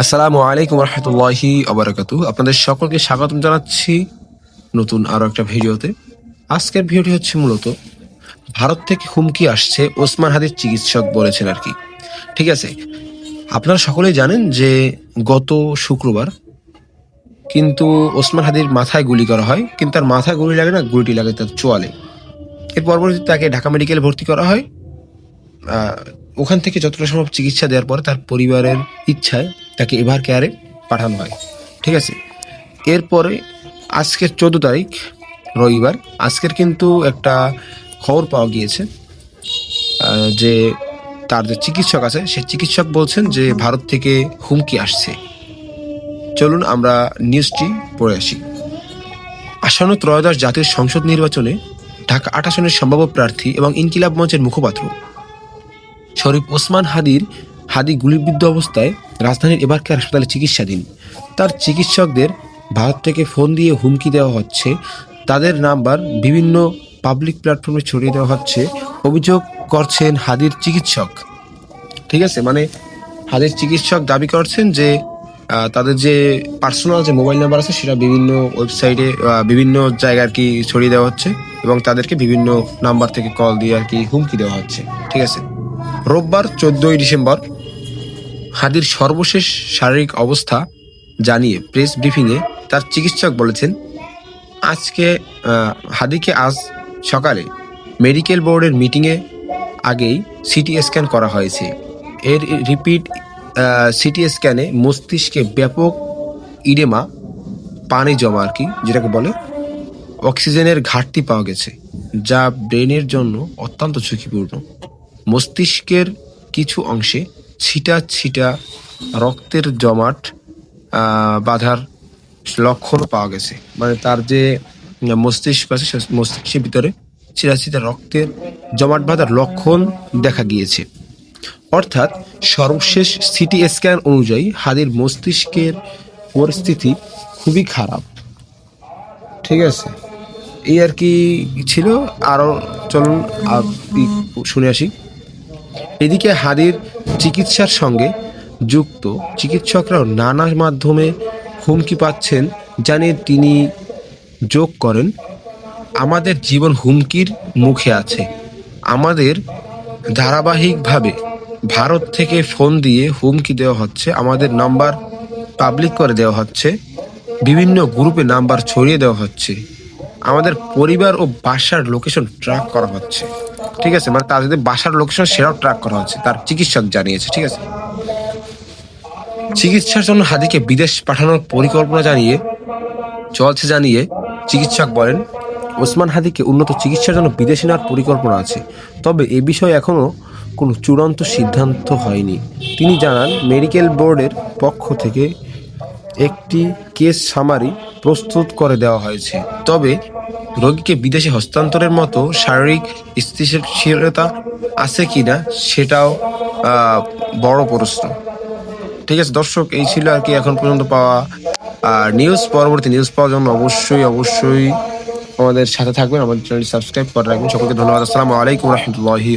আসসালামু আলাইকুম রহমতুল্লাহি আবরাকাতু আপনাদের সকলকে স্বাগতম জানাচ্ছি নতুন আরও একটা ভিডিওতে। আজকের ভিডিওটি হচ্ছে মূলত ভারত থেকে হুমকি আসছে ওসমান হাদির চিকিৎসক বলেছেন আর কি। ঠিক আছে? আপনারা সকলেই জানেন যে গত শুক্রবার কিন্তু ওসমান হাদির মাথায় গুলি করা হয়, কিন্তু তার মাথায় গুলি লাগে না, গুলিটি লাগে তার চোয়ালে। এর পরবর্তীতে তাকে ঢাকা মেডিকেলে ভর্তি করা হয়। ওখান থেকে যতটা সম্ভব চিকিৎসা দেওয়ার পরে তার পরিবারের ইচ্ছায় তাকে এভার কেয়ারে পাঠানো হয়। ঠিক আছে? এরপরে আজকের চোদ্দ তারিখ, রবিবার। আজকের কিন্তু একটা খবর পাওয়া গিয়েছে যে তার যে চিকিৎসক আছে সে চিকিৎসক বলছেন যে ভারত থেকে হুমকি আসছে। চলুন আমরা নিউজটি পড়ে আসি। আসন্ন ত্রয়োদশ জাতীয় সংসদ নির্বাচনে ঢাকা আট আসনের সম্ভাব্য প্রার্থী এবং ইনকিলাব মঞ্চের মুখপাত্র শরীফ ওসমান হাদির হাদি গুলিবিদ্ধ অবস্থায় রাজধানীর এবারকে হাসপাতালে চিকিৎসাধীন। তার চিকিৎসকদের ভারত থেকে ফোন দিয়ে হুমকি দেওয়া হচ্ছে। তাদের নাম্বার বিভিন্ন পাবলিক প্ল্যাটফর্মে ছড়িয়ে দেওয়া হচ্ছে। অভিযোগ করছেন হাদির চিকিৎসক। ঠিক আছে? মানে হাদির চিকিৎসক দাবি করছেন যে তাদের যে পার্সোনাল যে মোবাইল নাম্বার আছে, সেটা বিভিন্ন ওয়েবসাইটে বিভিন্ন জায়গায় আর কি ছড়িয়ে দেওয়া হচ্ছে এবং তাদেরকে বিভিন্ন নাম্বার থেকে কল দিয়ে আর কি হুমকি দেওয়া হচ্ছে। ঠিক আছে? রোববার চোদ্দই ডিসেম্বর হাদির সর্বশেষ শারীরিক অবস্থা জানিয়ে প্রেস ব্রিফিংয়ে তার চিকিৎসক বলেছেন, আজকে হাদিকে আজ সকালে মেডিকেল বোর্ডের মিটিংয়ে আগেই সিটি স্ক্যান করা হয়েছে। এর রিপিট সিটি স্ক্যানে মস্তিষ্কে ব্যাপক ইডেমা, পানি জমা আর কি, যেটাকে বলে, অক্সিজেনের ঘাটতি পাওয়া গেছে, যা ব্রেনের জন্য অত্যন্ত ঝুঁকিপূর্ণ। মস্তিষ্কের কিছু অংশে ছিটা ছিটা রক্তের জমাট বাঁধার লক্ষণও পাওয়া গেছে। মানে তার যে মস্তিষ্ক আছে মস্তিষ্কের ভিতরে ছিটা রক্তের জমাট বাঁধার লক্ষণ দেখা গিয়েছে। অর্থাৎ সর্বশেষ সিটি স্ক্যান অনুযায়ী হাদির মস্তিষ্কের পরিস্থিতি খুবই খারাপ। ঠিক আছে? এই আর কি ছিল? আরও চলুন শুনে আসি। এদিকে হাদির চিকিৎসার সঙ্গে যুক্ত চিকিৎসকরাও নানা মাধ্যমে হুমকি পাচ্ছেন জানিয়ে তিনি যোগ করেন, আমাদের জীবন হুমকির মুখে আছে। আমাদের ধারাবাহিকভাবে ভারত থেকে ফোন দিয়ে হুমকি দেওয়া হচ্ছে, আমাদের নাম্বার পাবলিক করে দেওয়া হচ্ছে, বিভিন্ন গ্রুপে নাম্বার ছড়িয়ে দেওয়া হচ্ছে। আমাদের পরিবার ও বাসার লোকেশন ট্র্যাক করা হচ্ছে। ঠিক আছে? মানে তাদের বাসার লোকেশন সেটাও ট্র্যাক করা হচ্ছে। তার চিকিৎসক জানিয়েছে, ঠিক আছে? চিকিৎসার জন্য হাদিকে বিদেশ পাঠানোর পরিকল্পনা জানিয়ে, চলছে জানিয়ে চিকিৎসক বলেন, ওসমান হাদিকে উন্নত চিকিৎসার জন্য বিদেশে নেওয়ার পরিকল্পনা আছে। তবে এ বিষয়ে এখনও কোনো চূড়ান্ত সিদ্ধান্ত হয়নি। তিনি জানান, মেডিকেল বোর্ডের পক্ষ থেকে একটি কেস সামারি প্রস্তুত করে দেওয়া হয়েছে। তবে রোগীকে বিদেশে হস্তান্তরের মতো শারীরিক স্থিতিশীলতা আছে কিনা সেটাও বড় প্রশ্ন। ঠিক আছে, দর্শক, এই ছিল আর কি এখন পর্যন্ত পাওয়া আর নিউজ পরবর্তী নিউজ পাওয়ার জন্য অবশ্যই অবশ্যই আমাদের সাথে থাকবেন। আমাদের চ্যানেল সাবস্ক্রাইব করে রাখবেন। সকলকে ধন্যবাদ। আসসালামু আলাইকুম রহমতুল্লাহি